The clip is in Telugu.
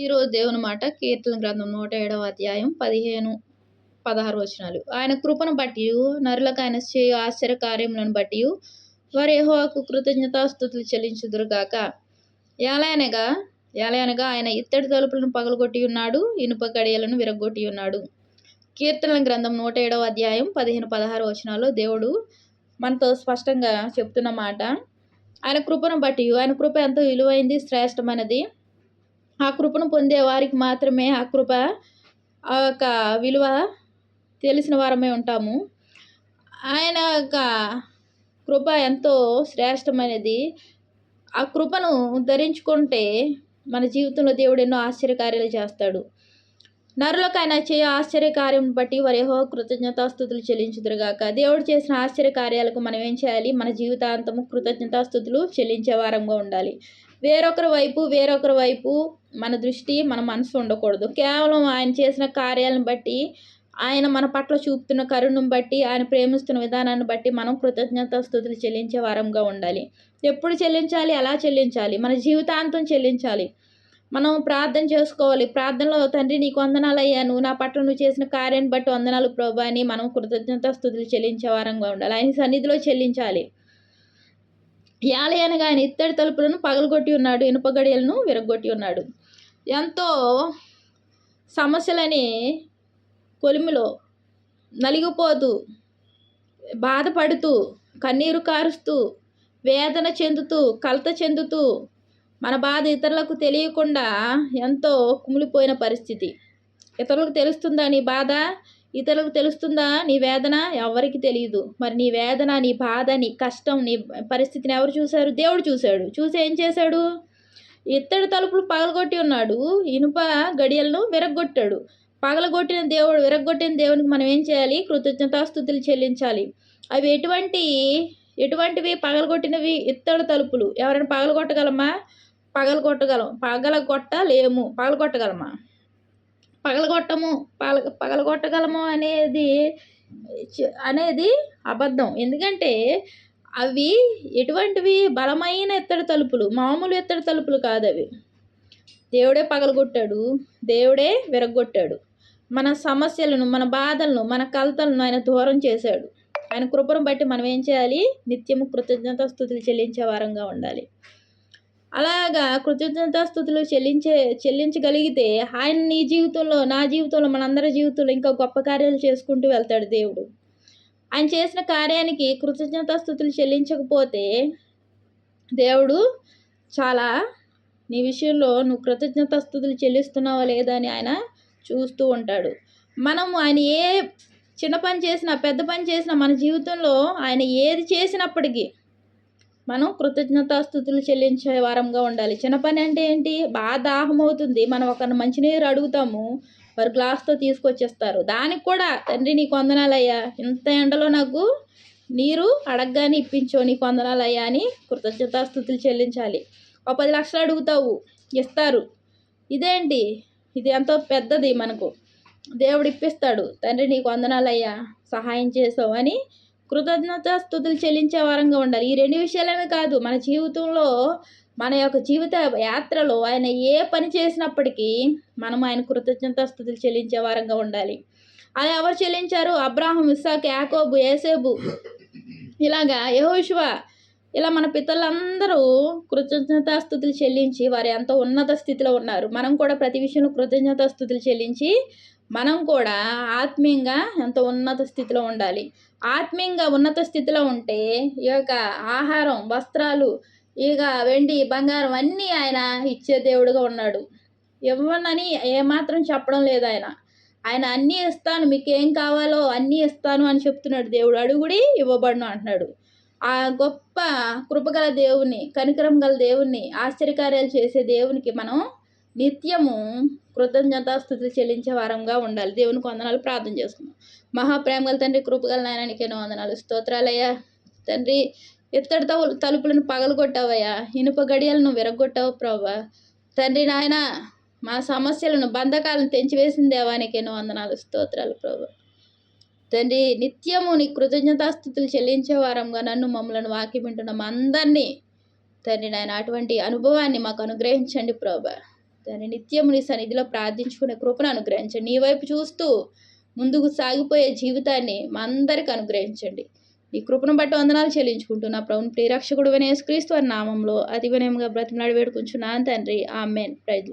ఈరోజు దేవుని మాట కీర్తన గ్రంథం నూట ఏడవ అధ్యాయం పదిహేను పదహారు వచనాలు. ఆయన కృపను బట్టి నరులకు ఆయన చేయు ఆశ్చర్య కార్యములను బట్టి వారి యెహోవాకు కృతజ్ఞతాస్థుతులు చెల్లించుదురుగాక ఏలయనగా ఏలయనగా ఆయన ఇత్తడి తలుపులను పగలగొట్టి ఉన్నాడు ఇనుప గడియలను విరగొట్టి ఉన్నాడు కీర్తనల గ్రంథం నూట ఏడవ అధ్యాయం పదిహేను పదహారు వచనాల్లో దేవుడు మనతో స్పష్టంగా చెప్తున్న మాట. ఆయన కృపను బట్టి ఆయన కృప ఎంతో విలువైంది శ్రేష్టమైనది. ఆ కృపను పొందే వారికి మాత్రమే ఆ కృప ఆ యొక్క విలువ తెలిసిన వారమే ఉంటాము. ఆయన యొక్క కృప ఎంతో శ్రేష్టమైనది. ఆ కృపను ధరించుకుంటే మన జీవితంలో దేవుడు ఎన్నో ఆశ్చర్యకార్యాలు చేస్తాడు. నరులకు ఆయన చేయ ఆశ్చర్యకార్యం బట్టి వారి యెహోవా కృతజ్ఞతాస్థుతులు చెల్లించుదురుగాక. దేవుడు చేసిన ఆశ్చర్యకార్యాలకు మనం ఏం చేయాలి? మన జీవితాంతము కృతజ్ఞతాస్థుతులు చెల్లించే వారంగా ఉండాలి. వేరొకరి వైపు వేరొకరి వైపు మన దృష్టి మన మనసు ఉండకూడదు. కేవలం ఆయన చేసిన కార్యాలను బట్టి ఆయన మన పట్ల చూపుతున్న కరుణను బట్టి ఆయన ప్రేమిస్తున్న విధానాన్ని బట్టి మనం కృతజ్ఞతాస్థుతులు చెల్లించే వారంగా ఉండాలి. ఎప్పుడు చెల్లించాలి? ఎలా చెల్లించాలి? మన జీవితాంతం చెల్లించాలి. మనం ప్రార్థన చేసుకోవాలి. ప్రార్థనలో తండ్రి నీకు వందనాలు అయ్యా నువ్వు నా పట్ల నువ్వు చేసిన కార్యాన్ని బట్టి వందనాలు ప్రభా అని మనం కృతజ్ఞత స్థుతులు చెల్లించే వారంగా ఉండాలి. ఆయన సన్నిధిలో చెల్లించాలి. యాలయనగా ఆయన ఇత్తడి తలుపులను పగలగొట్టి ఉన్నాడు. ఇనుప గడియలను విరగొట్టి ఉన్నాడు. ఎంతో సమస్యలని కొలిమిలో నలిగిపోతూ బాధపడుతూ కన్నీరు కారుస్తూ వేదన చెందుతూ కలత చెందుతూ మన బాధ ఇతరులకు తెలియకుండా ఎంతో కుమిలిపోయిన పరిస్థితి. ఇతరులకు తెలుస్తుందా నీ బాధ? ఇతరులకు తెలుస్తుందా నీ వేదన? ఎవరికి తెలియదు. మరి నీ వేదన నీ బాధ నీ కష్టం నీ పరిస్థితిని ఎవరు చూశారు? దేవుడు చూశాడు. చూసి ఏం చేశాడు? ఇత్తడి తలుపులు పగలగొట్టి ఉన్నాడు. ఇనుప గడియలను విరగొట్టాడు పగలగొట్టిన దేవుడు విరగొట్టిన దేవునికి మనం ఏం చేయాలి? కృతజ్ఞతాస్థుతులు చెల్లించాలి. అవి ఎటువంటి ఎటువంటివి? పగలగొట్టినవి ఇత్తడి తలుపులు. ఎవరైనా పగలగొట్టగలమా? పగలగొట్టగలం పగలగొట్టలేము. పగలగొట్టగలమా? పగలగొట్టము పగల పగలగొట్టగలము అనేది అనేది అబద్ధం. ఎందుకంటే అవి ఎటువంటివి? బలమైన ఎత్తడి తలుపులు. మామూలు ఎత్తడి తలుపులు కాదు అవి దేవుడే పగలగొట్టాడు. దేవుడే విరగొట్టాడు మన సమస్యలను మన బాధలను మన కలతలను ఆయన దూరం చేశాడు. ఆయన కృపను బట్టి మనం ఏం చేయాలి? నిత్యము కృతజ్ఞత స్థుతులు చెల్లించే వారంగా ఉండాలి. అలాగా కృతజ్ఞతాస్థుతులు చెల్లించే చెల్లించగలిగితే ఆయన నీ జీవితంలో నా జీవితంలో మనందరి జీవితంలో ఇంకా గొప్ప కార్యాలు చేసుకుంటూ వెళ్తాడు దేవుడు. ఆయన చేసిన కార్యానికి కృతజ్ఞతాస్థుతులు చెల్లించకపోతే దేవుడు చాలా నీ విషయంలో నువ్వు కృతజ్ఞతాస్థుతులు చెల్లిస్తున్నావా లేదా అని ఆయన చూస్తూ ఉంటాడు. మనం ఆయన ఏ చిన్న పని చేసినా పెద్ద పని చేసినా మన జీవితంలో ఆయన ఏది చేసినప్పటికీ మనం కృతజ్ఞతాస్థుతులు చెల్లించే వారంగా ఉండాలి. చిన్న పని అంటే ఏంటి? బాగా దాహం అవుతుంది మనం ఒక మంచినీరు అడుగుతాము వారు గ్లాస్తో తీసుకొచ్చేస్తారు. దానికి కూడా తండ్రి నీకు వందనాలయ్యా. ఇంత ఎండలో నాకు నీరు అడగగానే ఇప్పించో. నీకు వందనాలయ్యా అని కృతజ్ఞతాస్థుతులు చెల్లించాలి. ఒక పది లక్షలు అడుగుతావు. ఇస్తారు. ఇదేంటి? ఇది ఎంతో పెద్దది మనకు. దేవుడు ఇప్పిస్తాడు. తండ్రి నీకు వందనాలయ్యా. సహాయం చేసావు అని కృతజ్ఞత స్థుతులు చెల్లించే వారంగా ఉండాలి. ఈ రెండు విషయాలనే కాదు మన జీవితంలో మన యొక్క జీవిత యాత్రలో ఆయన ఏ పని చేసినప్పటికీ మనం ఆయన కృతజ్ఞత స్థుతులు చెల్లించే వారంగా ఉండాలి. అది ఎవరు చెల్లించారు? అబ్రాహం ఇస్సాక్ యాకోబు ఏసేబు ఇలాగా యహోశివ ఇలా మన పితలందరూ కృతజ్ఞతాస్థుతులు చెల్లించి వారు ఎంతో ఉన్నత స్థితిలో ఉన్నారు. మనం కూడా ప్రతి విషయంలో కృతజ్ఞతాస్థుతులు చెల్లించి మనం కూడా ఆత్మీయంగా ఎంత ఉన్నత స్థితిలో ఉండాలి. ఆత్మీయంగా ఉన్నత స్థితిలో ఉంటే ఈ యొక్క ఆహారం వస్త్రాలు ఇక వెండి బంగారం అన్నీ ఆయన ఇచ్చే దేవుడుగా ఉన్నాడు. ఇవ్వనని ఏమాత్రం చెప్పడం లేదు ఆయన. ఆయన అన్నీ ఇస్తాను మీకు ఏం కావాలో అన్నీ ఇస్తాను అని చెప్తున్నాడు దేవుడు. అడుగుడి ఇవ్వబడును అంటున్నాడు. ఆ గొప్ప కృపగల దేవుని కనికరం గల దేవుణ్ణి ఆశ్చర్యకార్యాలు చేసే దేవునికి మనం నిత్యము కృతజ్ఞతాస్థుతులు చెల్లించే వారంగా ఉండాలి. దేవునికి వందనాలు ప్రార్థన చేసుకుందాం. మహాప్రేమ గల తండ్రి కృపగల నాయనానికి వందనాలు. స్తోత్రాలయ్యా. తండ్రి ఇత్తడి తలుపులను పగలగొట్టావయ్యా. ఇనుప గడియలను విరగొట్టావు ప్రభా తండ్రి నాయన మా సమస్యలను బంధకాలను తెంచివేసిన దేవానికేనో వందనాలు. స్తోత్రాలు ప్రభా తండ్రి నిత్యము నీ కృతజ్ఞతాస్థుతులు చెల్లించే వారంగా నన్ను మమ్మలను వాకి వింటున్న మా అందరినీ తండ్రి నాయన అటువంటి అనుభవాన్ని మాకు అనుగ్రహించండి ప్రభా దాని నిత్యం నీ సన్నిధిలో ప్రార్థించుకునే కృపను అనుగ్రహించండి. నీ వైపు చూస్తూ ముందుకు సాగిపోయే జీవితాన్ని మా అందరికి అనుగ్రహించండి. ఈ కృపను బట్టి వందనాలు చెల్లించుకుంటున్నా ప్రభుని ప్రియరక్షకుడు వినేసు క్రీస్తు వారి నామంలో అతి వినయంగా బ్రతిమలాడి వేడుకుంటున్నాను తండ్రి. ఆమెన్. ప్రైజ్